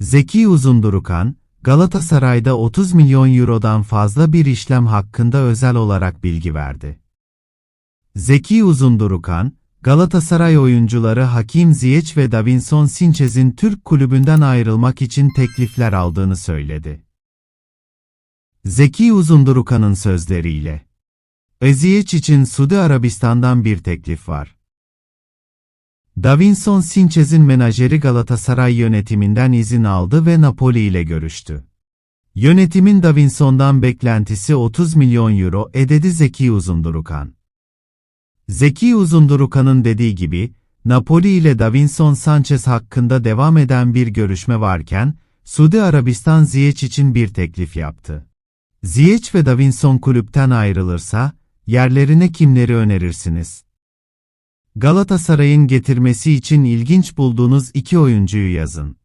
Zeki Uzundurukan, Galatasaray'da 30 milyon eurodan fazla bir işlem hakkında özel olarak bilgi verdi. Zeki Uzundurukan, Galatasaray oyuncuları Hakim Ziyech ve Davinson Sanchez'in Türk kulübünden ayrılmak için teklifler aldığını söyledi. Zeki Uzundurukan'ın sözleriyle. Ziyech için Suudi Arabistan'dan bir teklif var. Davinson Sanchez'in menajeri Galatasaray yönetiminden izin aldı ve Napoli ile görüştü. Yönetimin Davinson'dan beklentisi 30 milyon euro ededi Zeki Uzundurukan. Zeki Uzundurukan'ın dediği gibi, Napoli ile Davinson Sanchez hakkında devam eden bir görüşme varken, Suudi Arabistan Ziyech için bir teklif yaptı. Ziyech ve Davinson kulüpten ayrılırsa, yerlerine kimleri önerirsiniz? Galatasaray'ın getirmesi için ilginç bulduğunuz iki oyuncuyu yazın.